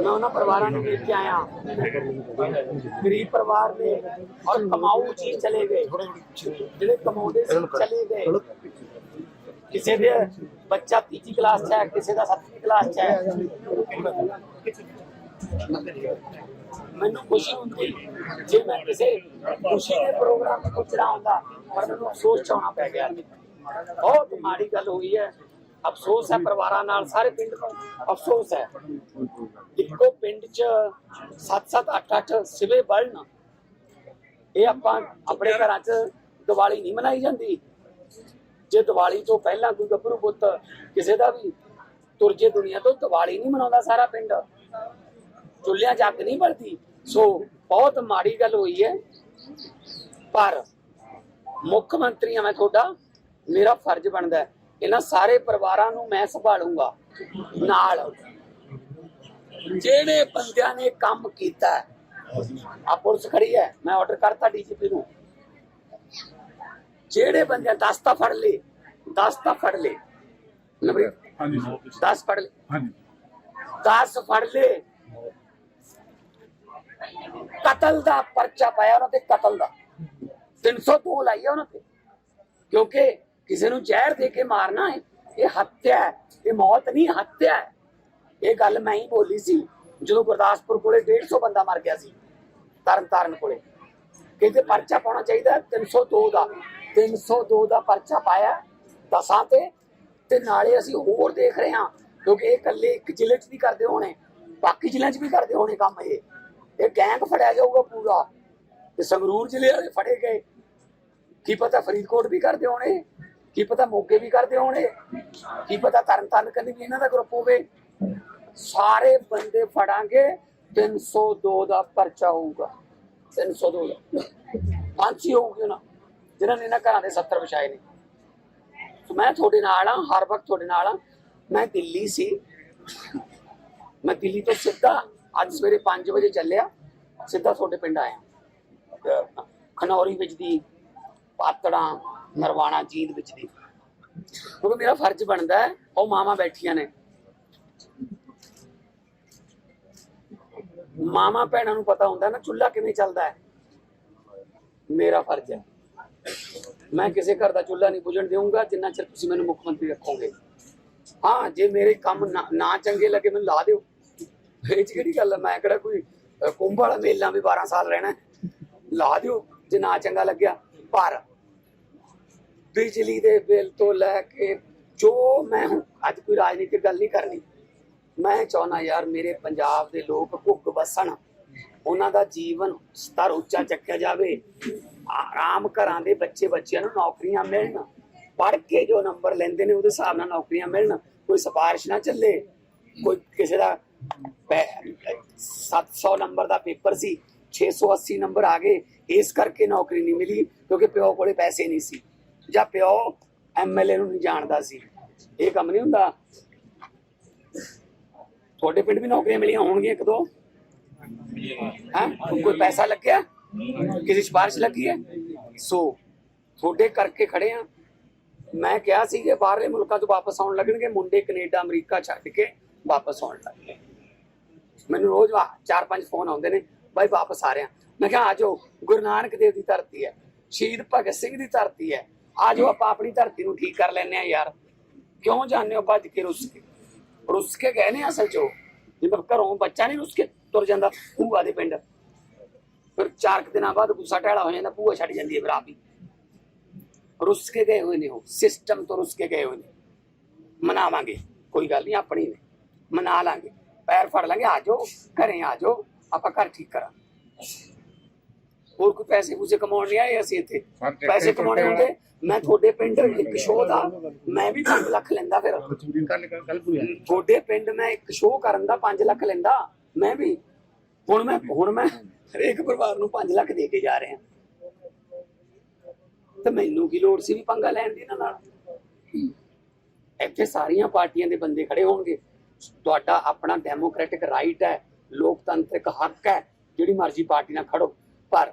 ਮੈਂ ਉਹਨਾਂ ਪਰਿਵਾਰਾਂ ਨੂੰ ਦੇਖ ਕੇ ਆਇਆ। ਗਰੀਬ ਪਰਿਵਾਰ ਨੇ ਔਰ ਕਮਾਊ ਚੀਜ਼ ਚਲੇ ਗਏ। ਜਿਹੜੇ ਕਮਾਉਂਦੇ ਸੀ ਚਲੇ ਗਏ। ਕਿਸੇ ਦੇ ਬੱਚਾ ਤੀਜੀ ਕਲਾਸ 'ਚ ਹੈ, ਕਿਸੇ ਦਾ ਸੱਤਵੀਂ ਕਲਾਸ 'ਚ ਹੈ। ਮੈਨੂੰ ਖੁਸ਼ੀ ਹੁੰਦੀ ਜੇ ਮੈਂ ਕਿਸੇ ਖੁਸ਼ੀ ਦੇ ਪ੍ਰੋਗਰਾਮ ਤੇ ਪੁੱਛਣਾ ਹੁੰਦਾ ਪਰ ਮੈਨੂੰ ਅਫਸੋਸ ਚ ਆਉਣਾ ਪੈ ਗਿਆ। ਬਹੁਤ ਮਾੜੀ ਗੱਲ ਹੋਈ ਹੈ। ਅਫਸੋਸ ਹੈ ਪਰਿਵਾਰਾਂ ਨਾਲ, ਸਾਰੇ ਪਿੰਡ ਨੂੰ ਅਫਸੋਸ ਹੈ। ਇੱਕੋ ਪਿੰਡ ਚ 7-7 8-8 ਸਿਵੇ ਬਲਨ ਇਹ ਆਪਾਂ ਆਪਣੇ ਘਰਾਂ 'ਚ ਦੀਵਾਲੀ ਨਹੀਂ ਮਨਾਈ ਜਾਂਦੀ। ਜੇ ਦੀਵਾਲੀ ਤੋਂ ਪਹਿਲਾਂ ਕੋਈ ਗੱਭਰੂ ਪੁੱਤ ਕਿਸੇ ਦਾ ਵੀ ਤੁਰ ਜੇ ਦੁਨੀਆ ਤੋਂ, ਦੀਵਾਲੀ ਨਹੀਂ ਮਨਾਉਂਦਾ ਸਾਰਾ ਪਿੰਡ। ਚੁੱਲ੍ਹਿਆਂ 'ਚ ਅੱਗ ਨਹੀਂ ਬਲਦੀ। ਸੋ ਬਹੁਤ ਮਾੜੀ ਗੱਲ ਹੋਈ ਹੈ। ਪਰ ਮੁੱਖ ਮੰਤਰੀ ਆ ਮੈਂ ਤੁਹਾਡਾ, ਮੇਰਾ ਫਰਜ਼ ਬਣਦਾ ਇਹਨਾਂ ਸਾਰੇ ਪਰਿਵਾਰਾਂ ਨੂੰ ਮੈਂ ਸੰਭਾਲੂੰਗਾ। ਨਾਲ ਜਿਹੜੇ ਬੰਦਿਆਂ ਨੇ ਕੰਮ ਕੀਤਾ ਹੈ, ਆ ਪੁਲਿਸ ਖੜੀ ਹੈ ਮੈਂ ਆਰਡਰ ਕਰਤਾ ਡੀਜੀਪੀ ਨੂੰ। ਜਿਹੜੇ ਬੰਦੇ 10 ਤਾਂ ਫੜ ਲੇ 10 ਤਾਂ ਫੜ ਲੇ ਨਵਰੀਤ ਹਾਂਜੀ 10 ਫੜ ਲੇ ਹਾਂਜੀ। 10 ਫੜ ਲੇ ਕਤਲ ਦਾ ਪਰਚਾ ਪਾਇਆ ਉਹਨਾਂ ਤੇ ਕਤਲ ਦਾ। 302 ਲਾਈ ਆ ਉਹਨਾਂ ਤੇ। ਕਿਉਂਕਿ ਕਿਸੇ ਨੂੰ ਜ਼ਹਿਰ ਦੇ ਕੇ ਮਾਰਨਾ ਹੈ ਇਹ ਹੱਤਿਆ ਹੈ ਇਹ ਮੌਤ ਨਹੀਂ ਹੱਤਿਆ ਹੈ। ਇਹ ਗੱਲ ਮੈਂ ਹੀ ਬੋਲੀ ਸੀ, ਜਦੋਂ ਗੁਰਦਾਸਪੁਰ ਕੋਲੇ 150 ਬੰਦਾ ਮਰ ਗਿਆ ਸੀ ਤਰਨ ਤਾਰਨ ਕੋਲੇ। ਕਹਿੰਦੇ ਪਰਚਾ ਪਾਉਣਾ ਚਾਹੀਦਾ ਹੈ 302 ਦਾ 302 ਦਾ ਪਰਚਾ ਪਾਇਆ ਦਸਾਂ ਤੇ ਤੇ ਨਾਲੇ ਅਸੀਂ ਹੋਰ ਦੇਖ ਰਹੇ ਹਾਂ, ਕਿਉਂਕਿ ਇਹ ਇਕੱਲੇ ਇੱਕ ਜ਼ਿਲ੍ਹੇ 'ਚ ਵੀ ਕਰਦੇ ਹੋਣੇ, ਬਾਕੀ ਜ਼ਿਲ੍ਹਿਆਂ 'ਚ ਵੀ ਕਰਦੇ ਹੋਣੇ ਕੰਮ ਇਹ। ਇਹ ਗੈਂਗ ਫੜਿਆ ਜਾਊਗਾ ਪੂਰਾ, ਤੇ ਸੰਗਰੂਰ ਜ਼ਿਲ੍ਹੇ ਵਾਲੇ ਫੜੇ ਗਏ। ਕੀ ਪਤਾ ਫਰੀਦਕੋਟ ਵੀ ਕਰਦੇ ਹੋਣੇ, ਕੀ ਪਤਾ ਮੋਗੇ ਵੀ ਕਰਦੇ ਹੋਣੇ, ਕੀ ਪਤਾ ਤਰਨ ਤਾਰਨ ਕੰਨੀ ਵੀ ਇਹਨਾਂ ਦਾ ਗਰੁੱਪ ਹੋਵੇ। ਸਾਰੇ ਬੰਦੇ ਫੜਾਂਗੇ 302 ਦਾ ਪਰਚਾ ਹੋਊਗਾ। 302 ਦਾ ਫਾਂਸੀ ਹੋਊਗੀ ਨਾ ਜਿਨ੍ਹਾਂ ਨੇ ਇਹਨਾਂ ਘਰਾਂ ਦੇ 70 ਵਿਛਾਏ ਨੇ। ਸੋ ਮੈਂ ਤੁਹਾਡੇ ਨਾਲ ਆ ਹਰ ਵਕਤ ਤੁਹਾਡੇ ਨਾਲ ਆ ਮੈਂ ਦਿੱਲੀ ਸੀ। ਮੈਂ ਦਿੱਲੀ ਤੋਂ ਸਿੱਧਾ ਅੱਜ ਸਵੇਰੇ 5 ਵਜੇ ਚੱਲਿਆ। ਸਿੱਧਾ ਤੁਹਾਡੇ ਪਿੰਡ ਆਇਆ। ਖਨੌਰੀ ਵਿੱਚ ਦੀ ਪਾਤੜਾਂ, ਨਰਵਾਣਾ ਜੀਂਦ ਵਿੱਚ ਦੀ। ਕਿਉਂਕਿ ਮੇਰਾ ਫਰਜ਼ ਬਣਦਾ ਹੈ, ਉਹ ਮਾਮਾ ਬੈਠੀਆਂ ਨੇ। ਮਾਮਾ ਭੈਣਾਂ ਨੂੰ ਪਤਾ ਹੁੰਦਾ ਨਾ ਚੁੱਲ੍ਹਾ ਕਿਵੇਂ ਚੱਲਦਾ ਹੈ। ਮੇਰਾ ਫਰਜ਼ ਹੈ। ਮੈਂ ਕਿਸੇ ਘਰ ਦਾ ਚੁੱਲ੍ਹਾ ਨਹੀਂ ਬੁਝਣ ਦੇਵਾਂਗਾ ਜਿੰਨਾ ਚਿਰ ਤੁਸੀਂ ਮੈਨੂੰ ਮੁੱਖ ਮੰਤਰੀ ਰੱਖੋਗੇ। ਹਾਂ, ਜੇ ਮੇਰੇ ਕੰਮ ਨਾ- ਚੰਗੇ ਲੱਗੇ ਮੈਨੂੰ ਲਾ ਦਿਓ। ਇਹ 'ਚ ਕਿਹੜੀ ਗੱਲ ਹੈ? ਮੈਂ ਕਿਹੜਾ ਕੋਈ ਕੁੰਭ ਵਾਲਾ ਮੇਲਾ ਵੀ 12 ਸਾਲ ਰਹਿਣਾ ਲਾ ਦਿਓ, ਜੇ ਨਾ ਚੰਗਾ ਲੱਗਿਆ। ਪਰ ਬਿਜਲੀ ਦੇ ਬਿੱਲ ਤੋਂ ਲੈ ਕੇ ਜੋ ਮੈਂ ਹੁਣ, ਅੱਜ ਕੋਈ ਰਾਜਨੀਤਿਕ ਗੱਲ ਨਹੀਂ ਕਰਨੀ। ਮੈਂ ਚਾਹੁੰਦਾ ਯਾਰ ਮੇਰੇ ਪੰਜਾਬ ਦੇ ਲੋਕ ਭੁੱਖ ਵਸਣ। ਉਹਨਾਂ ਦਾ ਜੀਵਨ ਸਤਰ ਉੱਚਾ ਚੱਕਿਆ ਜਾਵੇ। ਆਰਾਮ ਘਰਾਂ ਦੇ ਬੱਚੇ ਬੱਚਿਆਂ ਨੂੰ ਨੌਕਰੀਆਂ ਮਿਲਣ। ਪੜ੍ਹ ਕੇ ਜੋ ਨੰਬਰ ਲੈਂਦੇ ਨੇ, ਉਹਦੇ ਹਿਸਾਬ ਨਾਲ ਨੌਕਰੀਆਂ ਮਿਲਣ। ਕੋਈ ਸਿਫਾਰਿਸ਼ ਨਾ ਚੱਲੇ। ਕੋਈ ਕਿਸੇ ਦਾ ਪੈ- 700 ਨੰਬਰ ਦਾ ਪੇਪਰ ਸੀ 680 ਨੰਬਰ ਆ ਗਏ। ਇਸ ਕਰਕੇ ਨੌਕਰੀ ਨਹੀਂ ਮਿਲੀ, ਕਿਉਂਕਿ ਪਿਓ ਕੋਲੇ ਪੈਸੇ ਨਹੀਂ ਸੀ। ਜਾਂ ਪਿਓ ਐਮਐਲਏ ਨੂੰ ਨਹੀਂ ਜਾਣਦਾ ਸੀ। ਇਹ ਕੰਮ ਨਹੀਂ ਹੁੰਦਾ। ਤੁਹਾਡੇ ਪਿੰਡ ਵੀ ਨੌਕਰੀਆਂ ਮਿਲੀਆਂ ਹੋਣਗੀਆਂ ਇੱਕ ਦੋ? ਹਾਂ? ਕੋਈ ਪੈਸਾ ਲੱਗਿਆ? ਕਿਸੇ ਸਿਫਾਰਿਸ਼ ਲੱਗੀ ਹੈ? ਸੋ ਤੁਹਾਡੇ ਕਰਕੇ ਖੜੇ ਆ ਮੈਂ ਕਿਹਾ ਸੀ ਕਿ ਬਾਹਰਲੇ ਮੁਲਕਾਂ ਤੋਂ ਵਾਪਸ ਆਉਣ ਲੱਗਣਗੇ, ਮੁੰਡੇ ਕੈਨੇਡਾ, ਅਮਰੀਕਾ ਛੱਡ ਕੇ ਵਾਪਸ ਆਉਣ ਲੱਗੇ ਮੈਨੂੰ ਰੋਜ਼ ਵਾ- ਚਾਰ ਪੰਜ ਫੋਨ ਆਉਂਦੇ ਨੇ, ਬਾਈ ਵਾਪਸ ਆ ਰਿਹਾ। ਮੈਂ ਕਿਹਾ, ਆ ਜਾਓ, ਗੁਰੂ ਨਾਨਕ ਦੇਵ ਦੀ ਧਰਤੀ ਹੈ, ਸ਼ਹੀਦ ਭਗਤ ਸਿੰਘ ਦੀ ਧਰਤੀ ਹੈ। ਆ ਜਾਓ, ਆਪਾਂ ਆਪਣੀ ਧਰਤੀ ਨੂੰ ਠੀਕ ਕਰ ਲੈਨੇ ਆ ਯਾਰ। ਕਿਉਂ ਜਾਂਦੇ ਹੋ ਭੱਜ ਕੇ ਰੁੱਸ ਕੇ? ਰੁੱਸ ਕੇ ਗਏ ਨੇ ਅਸਲ ਚੋ ਜਿਵੇਂ ਘਰੋਂ ਬੱਚਾ ਨਹੀਂ ਰੁੱਸ ਕੇ ਤੁਰ ਜਾਂਦਾ ਭੂਆ ਦੇ ਪਿੰਡ। ਫਿਰ ਚਾਰ ਕੁ ਦਿਨਾਂ ਬਾਅਦ ਗੁੱਸਾ ਟਹਿਲਾ ਹੋ ਜਾਂਦਾ, ਭੂਆ ਛੱਡ ਜਾਂਦੀ ਹੈ ਫਿਰ ਆਪ ਹੀ। ਰੁੱਸ ਕੇ ਗਏ ਹੋਏ ਨੇ ਉਹ ਸਿਸਟਮ ਤੋਂ ਰੁੱਸ ਕੇ ਗਏ ਹੋਏ ਨੇ। ਮਨਾਵਾਂਗੇ, ਕੋਈ ਗੱਲ ਨਹੀਂ, ਆਪਣੀ ਨੇ। ਮਨਾ ਲਾਂਗੇ। ਪੈਰ ਫੜ ਲਾਂਗੇ, ਆ ਜਾਓ, ਘਰੇ ਆ ਜਾਓ, ਆਪਾਂ ਘਰ ਠੀਕ ਕਰਾਂ ਹੋਰ ਕੋਈ ਪੈਸੇ ਪੂਸੇ ਕਮਾਉਣ ਨਹੀਂ ਆਏ ਅਸੀਂ ਇੱਥੇ। ਪੈਸੇ ਕਮਾਉਣੇ ਹੁੰਦੇ ਮੈਂ ਤੁਹਾਡੇ ਪਿੰਡ ਇੱਕ ਸ਼ੋਅ ਦਾ ਮੈਂ ਵੀ 5 ਲੱਖ ਲੈਂਦਾ ਫਿਰ। ਤੁਹਾਡੇ ਪਿੰਡ ਮੈਂ ਇੱਕ ਸ਼ੋਅ ਕਰਨ ਦਾ 5 ਲੱਖ ਲੈਂਦਾ ਮੈਂ ਵੀ। ਹੁਣ ਮੈਂ ਹੁਣ ਮੈਂ ਹਰੇਕ ਪਰਿਵਾਰ ਨੂੰ 5 ਲੱਖ ਦੇ ਕੇ ਜਾ ਰਿਹਾ। ਤੇ ਮੈਨੂੰ ਕੀ ਲੋੜ ਸੀ ਵੀ ਪੰਗਾ ਲੈਣ ਦੀ ਨਾਲ? ਇੱਥੇ ਸਾਰੀਆਂ ਪਾਰਟੀਆਂ ਦੇ ਬੰਦੇ ਖੜੇ ਹੋਣਗੇ। ਤੁਹਾਡਾ ਆਪਣਾ ਡੈਮੋਕ੍ਰੈਟਿਕ ਰਾਈਟ ਹੈ ਲੋਕਤੰਤਰਿਕ ਹੱਕ ਹੈ ਜਿਹੜੀ ਮਰਜ਼ੀ ਪਾਰਟੀ ਨਾਲ ਖੜੋ। ਪਰ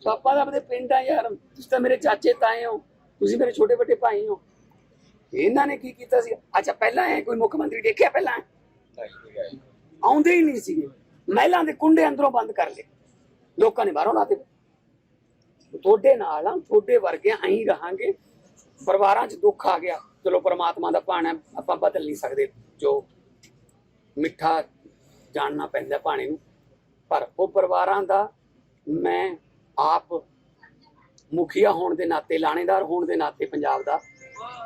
ਸੋ ਆਪਾਂ ਤਾਂ ਆਪਣੇ ਪਿੰਡ ਆ ਯਾਰ। ਤੁਸੀਂ ਤਾਂ ਮੇਰੇ ਚਾਚੇ ਤਾਏ ਹੋ। ਤੁਸੀਂ ਮੇਰੇ ਛੋਟੇ ਵੱਡੇ ਭਾਈ ਹੋ। ਇਹਨਾਂ ਨੇ ਕੀ ਕੀਤਾ ਸੀ? ਅੱਛਾ, ਪਹਿਲਾਂ ਐ ਕੋਈ ਮੁੱਖ ਮੰਤਰੀ ਦੇਖਿਆ ਪਹਿਲਾਂ? ਆਉਂਦੇ ਹੀ ਨਹੀਂ ਸੀਗੇ। ਮਹਿਲਾਂ ਦੇ ਕੁੰਡੇ ਅੰਦਰੋਂ ਬੰਦ ਕਰ ਲਏ। ਲੋਕਾਂ ਨੇ ਬਾਹਰੋਂ ਲਾਤੇ। ਤੁਹਾਡੇ ਨਾਲ ਆ, ਤੁਹਾਡੇ ਵਰਗੇ ਅਸੀਂ ਰਹਾਂਗੇ। ਪਰਿਵਾਰਾਂ 'ਚ ਦੁੱਖ ਆ ਗਿਆ। ਚਲੋ, ਪ੍ਰਮਾਤਮਾ ਦਾ ਭਾਣਾ ਆਪਾਂ ਬਦਲ ਨਹੀਂ ਸਕਦੇ। ਜੋ ਮਿੱਠਾ ਜਾਣਨਾ ਪੈਂਦਾ ਭਾਣੇ ਨੂੰ। ਪਰ ਉਹ ਪਰਿਵਾਰਾਂ ਦਾ ਮੈਂ ਆਪ ਮੁਖੀਆ ਹੋਣ ਦੇ ਨਾਤੇ ਲਾਣੇਦਾਰ ਹੋਣ ਦੇ ਨਾਤੇ ਪੰਜਾਬ ਦਾ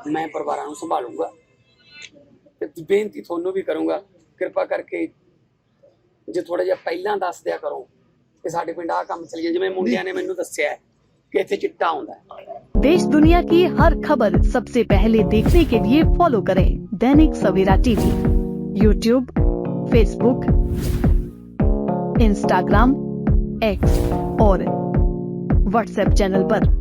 ਮੈਂ ਪਰਿਵਾਰਾਂ ਨੂੰ ਸੰਭਾਲੂੰਗਾ ਤੇ ਬੇਨਤੀ ਤੁਹਾਨੂੰ ਵੀ ਕਰੂੰਗਾ ਕਿਰਪਾ ਕਰਕੇ ਜੇ ਥੋੜਾ ਜਿਹਾ ਪਹਿਲਾਂ ਦੱਸ ਦਿਆ ਕਰੋ ਕਿ ਸਾਡੇ ਪਿੰਡ ਆ ਕੰਮ ਚੱਲੀਏ ਜਿਵੇਂ ਮੁੰਡਿਆਂ ਨੇ ਮੈਨੂੰ ਦੱਸਿਆ ਹੈ ਕਿ ਇੱਥੇ ਚਿੱਟਾ ਆਉਂਦਾ ਹੈ देश दुनिया की हर खबर सबसे पहले देखने के लिए फॉलो करें Dainik Savera TV YouTube Facebook Instagram X और व्हाट्सएप चैनल पर।